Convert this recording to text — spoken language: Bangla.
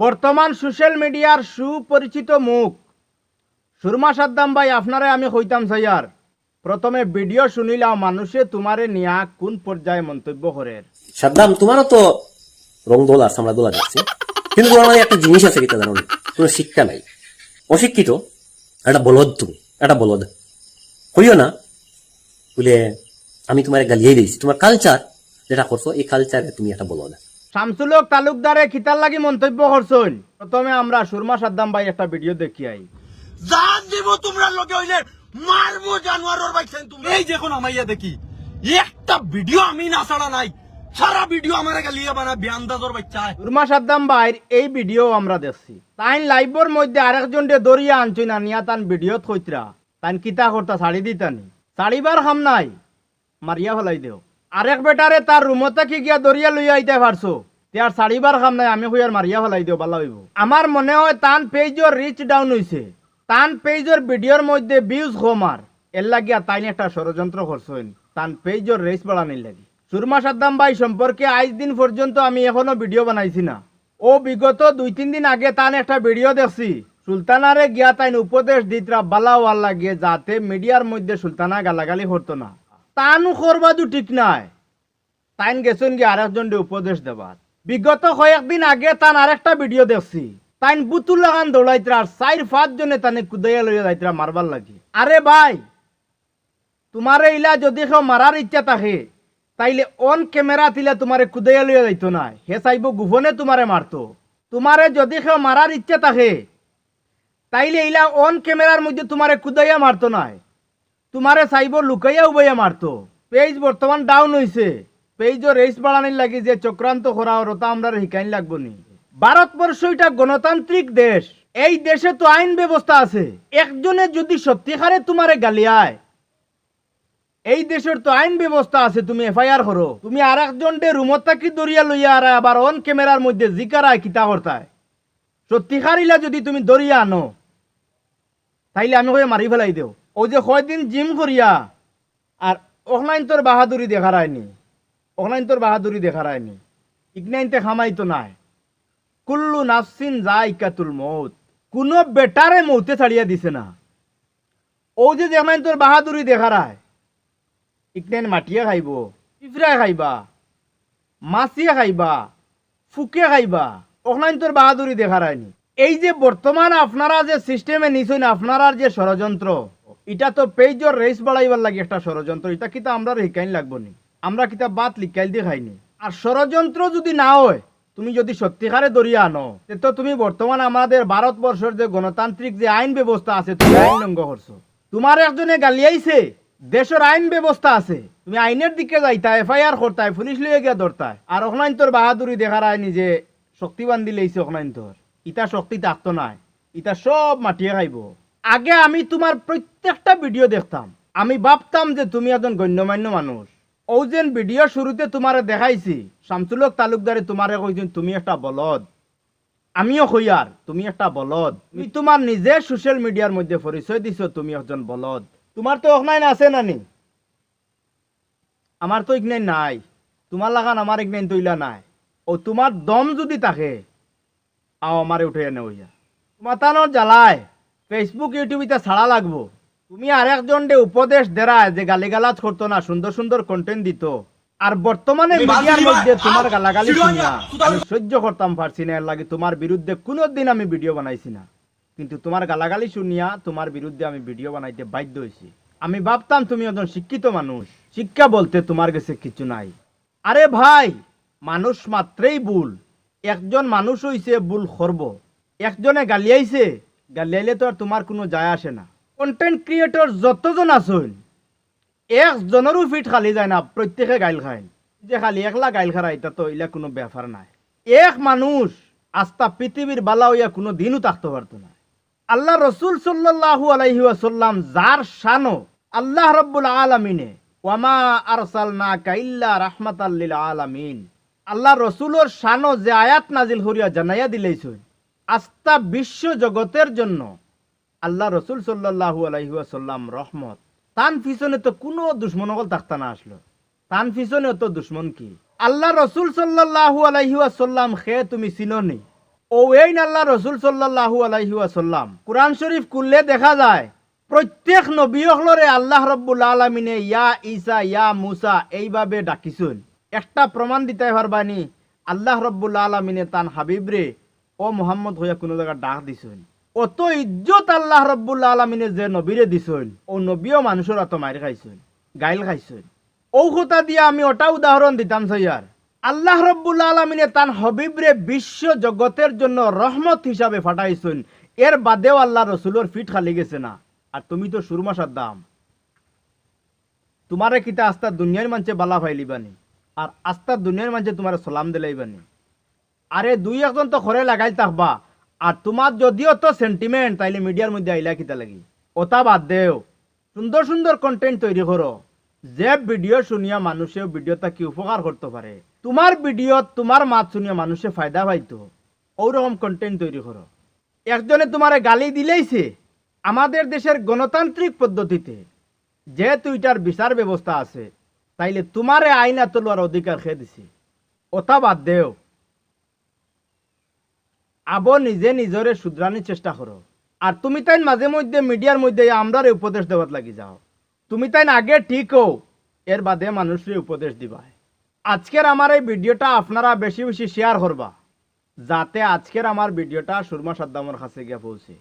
বর্তমান সোশ্যাল মিডিয়ার সুপরিচিত মুখ। সুরমা সাদ্দাম ভাই, আপনারে আমি হইতাম সাইয়ার প্রথমে ভিডিও শুনিলাম মানুষে তোমারে নিয়া কোন পর্যায়ে মন্তব্য করে সাদ্দাম, তোমারও তো রং দোলা সামলা দোলা যাচ্ছে কিন্তু তোমার মানে একটা জিনিস আছে কিতা জানো? কোনো শিক্ষা নাই। অশিক্ষিত, একটা বলদ তুমি, একটা বলদ। হইও না, বলে, আমি তোমার গালিয়ে দিয়েছি। তোমার কালচার যেটা করছ, এই কালচারে তুমি একটা বলদ। শামসুলক তালুকদারে খিতার লাগি মন্তব্য করছেন। প্রথমে আমরা সুরমা সাদ্দাম ভাই একটা ভিডিও দেখি আই। জান দিব তোমরা লগে হইলে মারবো জানোয়ারের বাইছেন তুমি এই দেখুন আমাইয়া দেখি। একটা ভিডিও আমি না ছাড়া নাই। সারা ভিডিও আমার গালিয়া বানা বিয়ান্দাজর বাচ্চা। সুরমা সাদ্দাম ভাইয়ের এই ভিডিও আমরা দেখছি। তাইন লাইভর মধ্যে আরেকজন ডে দরিয়া আনছই না নিয়া তান ভিডিও থইতরা। তাইন কিতা করতা শাড়ি দিতানি। শাড়িবার হাম নাই। মারিয়া ফেলাই দেও। আরেক বেটারে তার রুমতে কি গিয়া দরিয়া লইয়া আইতে পারছ তার শাড়িবার খাম নাই, আমি হইয়ার মারিয়া ফেলাই দিও ভালো হইব আমার মনে হয় তান পেজর রিচ ডাউন হইছে তান পেজর ভিডিওর মধ্যে ভিউজ কমার এর লাগিয়া তাইন একটা ষড়যন্ত্র করছেন তান পেজর রেস বাড়ানির লাগি। সুরমা সাদ্দাম ভাই সম্পর্কে আজ দিন পর্যন্ত আমি এখনও ভিডিও বানাইছি না। ও বিগত দুই, তিন দিন আগে তান একটা ভিডিও দেখছি। সুলতানারে গিয়া তাইন উপদেশ দিতরা বালা ওয়াল লাগিয়ে যাতে মিডিয়ার মধ্যে সুলতানা গালাগালি করতো না। তানু করবাদু ঠিক নাই। তাইন গেছেন গিয়ে আরেকজন উপদেশ দেবার। বিগত কয়েকদিন আগে তান আরেকটা ভিডিও দেখছি। তাইন বুতুল লাগান দৌড়াইতরা আর চার পাঁচ জনে তানে কুদাইয়া লইয়া যাইতরা মারবার লাগি। আরে ভাই, তোমারে ইলা যদি কেউ মারার ইচ্ছা থাকে, তাইলে অন ক্যামেরা তিলে তোমারে কুদাইয়া লইয়া যাইতো না। হে চাইব গোপনে তোমারে মারতো। তোমারে যদি কেউ মারার ইচ্ছা থাকে, তাইলে ইলা অন ক্যামেরার মধ্যে তোমারে কুদাইয়া মারতো নাই। তোমারে চাইব লুকাইয়া উবাইয়া মারতো। পেজ বর্তমান ডাউন হইছে পেজও রেস বাড়ানির লাগি যে চক্রান্ত করা ওটা আমরা শিকাইন লাগবো নি। ভারতবর্ষ এটা গণতান্ত্রিক দেশ, এই দেশে তো আইন ব্যবস্থা আছে। একজনে যদি সত্যিকারে তোমারে গালিয়ায় এই দেশের তো আইন ব্যবস্থা আছে, তুমি এফআইআর করো তুমি আর একজন ডে রুমত থাকি দরিয়া লইয়া আর আবার অন ক্যামেরার মধ্যে জিকারায় কিতা করতায় সত্যিকারিলা যদি তুমি দরিয়া আনো, তাইলে আমি কয়ে মারি ফেলাই দেও। ও যে কয়দিন জিম করিয়া আর অনলাইন তোর বাহাদুরি দেখা রায়নি অনলাইন তোর বাহাদুরি দেখা রায়নি ইগনাইনতে খামাই তো নাই। কুল্লু নাফসিন জাইকাতুল মৌত। কোনো বেটারে মৌতে ছাড়িয়া দিছে না। ও যে যেখানে তোর বাহাদুরি দেখা রায় ইগনাইন মাটিয়া খাইব পিঁপড়ায় খাইবা, মাছিয়ে খাইবা, ফুকে খাইবা অনলাইন তোর বাহাদুরি দেখা রায়নি এই যে বর্তমান আপনারা যে সিস্টেমে নিছেন আপনারা যে ষড়যন্ত্র এটা তো পেজর রেস বাড়াইবার লাগে একটা ষড়যন্ত্র। এটা কিতা আমরা শিকাইন লাগবো নি? আমরা কিতা বাত লিকাইল দিয়ে খাইনি? আর ষড়যন্ত্র যদি না হয়, তুমি যদি সত্যিকারে দরিয়া আনো, তে তুমি বর্তমান আমাদের ভারতবর্ষের যে গণতান্ত্রিক যে আইন ব্যবস্থা আছে, তুমি আইন লঙ্ঘ করছ। তোমার একজনে গালিয়াইছে দেশের আইন ব্যবস্থা আছে। তুমি আইনের দিকে যাইতা, এফআইআর করতায় পুলিশ লিয়ে গিয়া ধরতায় আর ওখানে তোর বাহাদুরি দেখার আয় নিজে শক্তিবান দিলেইছে ওখানে তোর ইটা শক্তি থাকতো নাই, ইটা সব মাটিয়ে খাইব। আগে আমি তোমার প্রত্যেকটা ভিডিও দেখতাম। আমি ভাবতাম যে তুমি একজন গণ্যমান্য মানুষ। ও যেন ভিডিও শুরুতে তোমারে দেখাইছি, শামসুলক তালুকদারে তোমারে কইছেন তুমি একটা বলদ। আমিও কইয়ার তুমি একটা বলদ। তুমি তোমার নিজে সোশ্যাল মিডিয়ার মধ্যে পরিচয় দিছো, তুমি একজন বলদ। তোমার তো অনলাইন আছে নানি? আমার তো ইগনাইন নাই। তোমার লাগান আমার ইগনাইন তৈলা নাই। ও তোমার দম যদি থাকে, আও আমারে উঠে এনে হইয়া। তোমার তানোর জ্বালায়। ফেসবুক ইউটিউব ইটা ছাড়া লাগবো। তুমি আর একজন ডে উপদেশ দেরায় যে গালিগালাজ করতো না সুন্দর সুন্দর কন্টেন্ট দিত। আর বর্তমানে মিডিয়ার মধ্যে তোমার গালাগালি শুনিয়া আমি সহ্য করতাম পারছি না এর লাগে তোমার বিরুদ্ধে কোনোদিন আমি ভিডিও বানাইছি না। কিন্তু তোমার গালাগালি শুনিয়া তোমার বিরুদ্ধে আমি ভিডিও বানাইতে বাধ্য হয়েছি আমি ভাবতাম তুমি একজন শিক্ষিত মানুষ শিক্ষা বলতে তোমার কাছে কিছু নাই। আরে ভাই মানুষ মাত্রেই ভুল। একজন মানুষ হইছে ভুল করব। একজনে গালিয়াইছে গালিয়াইলে তো আর তোমার কোনো যায় আসে না। কন্টেন্ট ক্রিয়েটর যতজন আছেন, একজনেরও ফিট খালি যায় না, প্রত্যেকে গাইল খায়। যে খালি একলা গাইল খারা, এটা তো ইলা কোনো ব্যাপার নাই। এক মানুষ আস্তা পৃথিবীর বালা হইয়া কোনো দিনও থাকতে পারতো না। আল্লাহ রসুল সাল্লাল্লাহু আলাইহি ওয়াসাল্লাম যার শানো আল্লাহ রব্বুল আলামিনে, ওয়ামা আরসালনা কাইল্লা রাহমাতাল লিল আলামিন। আল্লাহ রসুলোর শানো যে আয়াত নাজিল হরিয়া জানাইয়া দিলেইছই আস্তা বিশ্ব জগতের জন্য আল্লাহ রসুল সাল্লাল্লাহু আলাইহি ওয়াসাল্লাম রহমত। তান পিছনে তো কোনো দুশ্মনকল থাকতা না আসলো। তান পিছনে তো দুশ্মন কি? আল্লাহ রসুল সাল্লাল্লাহু আলাইহি ওয়াসাল্লাম খে তুমি চিননি ও এই আল্লাহ রসুল সাল্লাহু আলাইহি ওয়াসাল্লাম, কোরআন শরীফ খুললে দেখা যায়, প্রত্যেক নবীসকলরে আল্লাহ রব্বুল আলমিনে ইয়া ঈসা, ইয়া মুসা এইভাবে ডাকিছুন। একটা প্রমাণ দিতে পারবানি আল্লাহ রব্বুল আলমিনে তান হাবিবরে ও মোহাম্মদ হইয়া কোনো জায়গা ডাক দিছুন। অত ইজ্জত আল্লাহ রব্বুল আলমিনে যে নবীরে দিছুন ও নবীও মানুষের এত মাইর খাইছুন, গাইল খাইছুন। কথা দিয়ে আমি ওটা উদাহরণ দিতাম সৈয়ার আল্লাহ রব্বুল আলমিনে তান হবিবরে বিশ্ব জগতের জন্য রহমত হিসাবে ফাটাইছেন। এর বাদেও আল্লাহ রসুলোর ফিট খালি গেছে না। আর তুমি তো সুরমাসার দাম তোমারে কিতা আস্তা দুনিয়ার মানছে বালা ফাইলিবানি। আর আস্তা দুনিয়ার মানছে তোমার সালাম দিলাইবানি। আরে দুই একজন তো ঘরে লাগাই থাকবা। আর তোমার যদিও তো সেন্টিমেন্ট তাইলে মিডিয়ার মধ্যে আইলা কিতা লাগি? ওটা বাদ দেও। সুন্দর সুন্দর কন্টেন্ট তৈরি করো। যে ভিডিও শুনিয়া মানুষে ভিডিওটা কি উপকার করতে পারে। তোমার ভিডিও তোমার মাত শুনিয়া মানুষে ফায়দা পাইতো। ওরকম কন্টেন্ট তৈরি করো। একজনে তোমারে গালি দিলেইছে আমাদের দেশের গণতান্ত্রিক পদ্ধতিতে। যেহেতু এটার বিচার ব্যবস্থা আছে, তাইলে তোমারে আইনা তোলার অধিকার খেয়ে দিছে? ওটা বাদ দেও। আবো নিজে নিজরে শুধরানির চেষ্টা করো। আর তুমি তাই মাঝে মধ্যে, মিডিয়ার মধ্যে আমরারে উপদেশ দেওয়ার লাগি যাও। তুমি তাই আগে ঠিক হও এর বাদে মানুষের উপদেশ দিবা আজকের আমার এই ভিডিওটা আপনারা বেশি বেশি শেয়ার করবা, যাতে আজকের আমার ভিডিওটা সুরমা সাদ্দামর কাছে গিয়ে পৌঁছে।